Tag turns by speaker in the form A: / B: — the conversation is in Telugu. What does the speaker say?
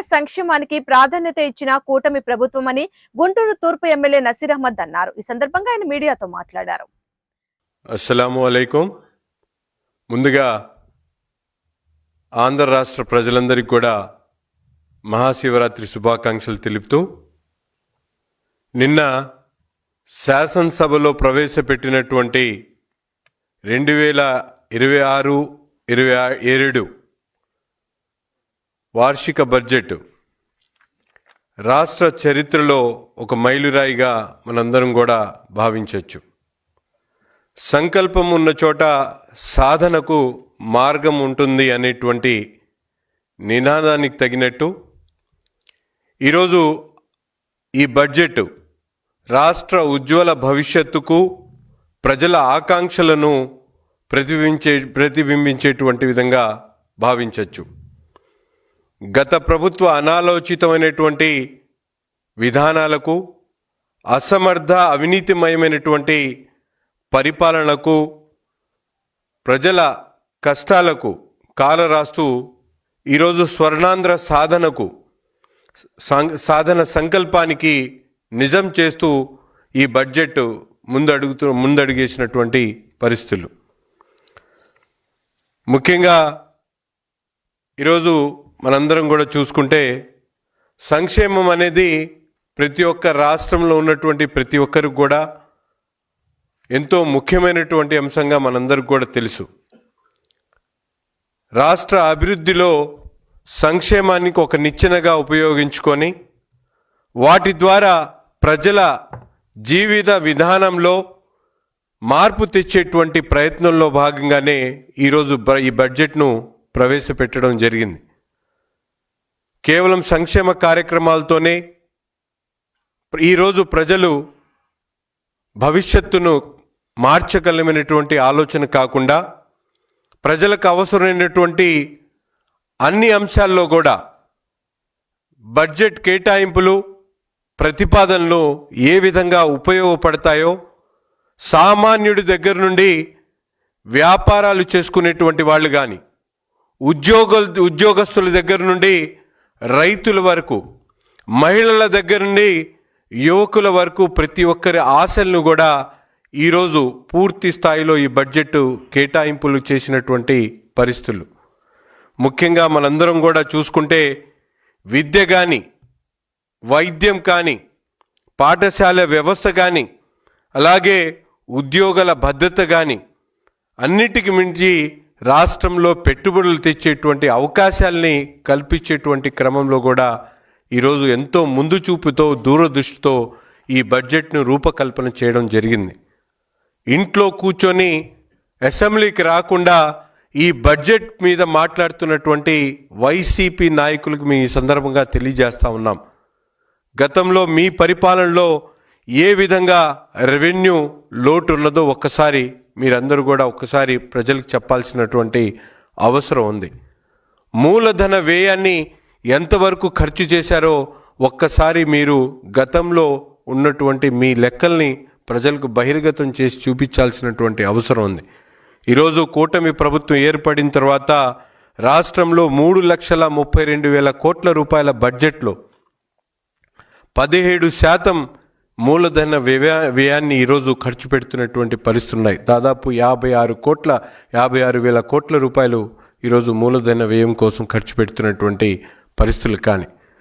A: సంక్షేమానికి ప్రాధాన్యత ఇచ్చిన కూటమి ప్రభుత్వమని గుంటూరు తూర్పు ఎమ్మెల్యే నసీర్ అహ్మద్ అన్నారు. ఈ సందర్భంగా ఆయన మీడియాతో మాట్లాడారు.
B: అస్సలాము అలైకుం. ముందుగా ఆంధ్ర రాష్ట్ర ప్రజలందరికీ కూడా మహాశివరాత్రి శుభాకాంక్షలు తెలుపుతూ నిన్న శాసనసభలో ప్రవేశపెట్టినటువంటి రెండు వేల ఇరవై ఆరు ఇరవై ఏడు వార్షిక బడ్జెట్. రాష్ట్ర చరిత్రలో ఒక మైలురాయిగా మనందరం కూడా భావించవచ్చు సంకల్పం ఉన్న చోట సాధనకు మార్గం ఉంటుంది అనేటువంటి నినాదానికి తగినట్టు ఈరోజు ఈ బడ్జెట్ రాష్ట్ర ఉజ్వల భవిష్యత్తుకు ప్రజల ఆకాంక్షలను ప్రతిబింబించే ప్రతిబింబించేటువంటి విధంగా భావించవచ్చు గత ప్రభుత్వ అనాలోచితమైనటువంటి విధానాలకు అసమర్థ అవినీతిమయమైనటువంటి పరిపాలనకు ప్రజల కష్టాలకు కాలరాస్తూ ఈరోజు స్వర్ణాంధ్ర సాధనకు సాధన సంకల్పానికి నిజం చేస్తూ ఈ బడ్జెట్ ముందడుగుతూ ముందడుగేసినటువంటి పరిస్థితులు. ముఖ్యంగా ఈరోజు మనందరం కూడా చూసుకుంటే సంక్షేమం అనేది ప్రతి ఒక్క రాష్ట్రంలో ఉన్నటువంటి ప్రతి ఒక్కరికి కూడా ఎంతో ముఖ్యమైనటువంటి అంశంగా మనందరికి కూడా తెలుసు. రాష్ట్ర అభివృద్ధిలో సంక్షేమానికి ఒక నిచ్చెనగా ఉపయోగించుకొని వాటి ద్వారా ప్రజల జీవిత విధానంలో మార్పు తెచ్చేటువంటి ప్రయత్నంలో భాగంగానే ఈరోజు బ- ఈ బడ్జెట్ను ప్రవేశపెట్టడం జరిగింది. కేవలం సంక్షేమ కార్యక్రమాలతోనే ఈరోజు ప్రజలు భవిష్యత్తును మార్చగలమైనటువంటి ఆలోచన కాకుండా ప్రజలకు అవసరమైనటువంటి అన్ని అంశాల్లో కూడా బడ్జెట్ కేటాయింపులు ప్రతిపాదనలు ఏ విధంగా ఉపయోగపడతాయో సామాన్యుడి దగ్గర నుండి వ్యాపారాలు చేసుకునేటువంటి వాళ్ళు కానీ ఉద్యోగ ఉద్యోగస్తుల దగ్గర నుండి రైతుల వరకు మహిళల దగ్గర నుండి యువకుల వరకు ప్రతి ఒక్కరి ఆశలను కూడా ఈరోజు పూర్తి స్థాయిలో ఈ బడ్జెట్ కేటాయింపులు చేసినటువంటి పరిస్థితులు. ముఖ్యంగా మనందరం కూడా చూసుకుంటే విద్య కానీ వైద్యం కానీ పాఠశాల వ్యవస్థ కానీ అలాగే ఉద్యోగాల భద్రత కానీ అన్నిటికి మించి రాష్ట్రంలో పెట్టుబడులు తెచ్చేటువంటి అవకాశాల్ని కల్పించేటువంటి క్రమంలో కూడా ఈరోజు ఎంతో ముందు చూపుతో దూరదృష్టితో ఈ బడ్జెట్ను రూపకల్పన చేయడం జరిగింది. ఇంట్లో కూర్చొని అసెంబ్లీకి రాకుండా ఈ బడ్జెట్ మీద మాట్లాడుతున్నటువంటి వైసీపీ నాయకులకు మీ సందర్భంగా తెలియజేస్తూ ఉన్నాం. గతంలో మీ పరిపాలనలో ఏ విధంగా రెవెన్యూ లోటు ఉన్నదో ఒక్కసారి మీరందరూ కూడా ఒక్కసారి ప్రజలకు చెప్పాల్సినటువంటి అవసరం ఉంది. మూలధన వ్యయాన్ని ఎంతవరకు ఖర్చు చేశారో ఒక్కసారి మీరు గతంలో ఉన్నటువంటి మీ లెక్కల్ని ప్రజలకు బహిర్గతం చేసి చూపించాల్సినటువంటి అవసరం ఉంది. ఈరోజు కూటమి ప్రభుత్వం ఏర్పడిన తర్వాత రాష్ట్రంలో మూడు లక్షల ముప్పై రెండు వేల కోట్ల రూపాయల బడ్జెట్లో పదిహేడు శాతం మూలధన వ్యయ వ్యయాన్ని ఈరోజు ఖర్చు పెడుతున్నటువంటి పరిస్థితులు ఉన్నాయి. దాదాపు యాభై ఆరు కోట్ల యాభై ఆరు వేల కోట్ల రూపాయలు ఈరోజు మూలధన వ్యయం కోసం ఖర్చు పెడుతున్నటువంటి పరిస్థితులు కానీ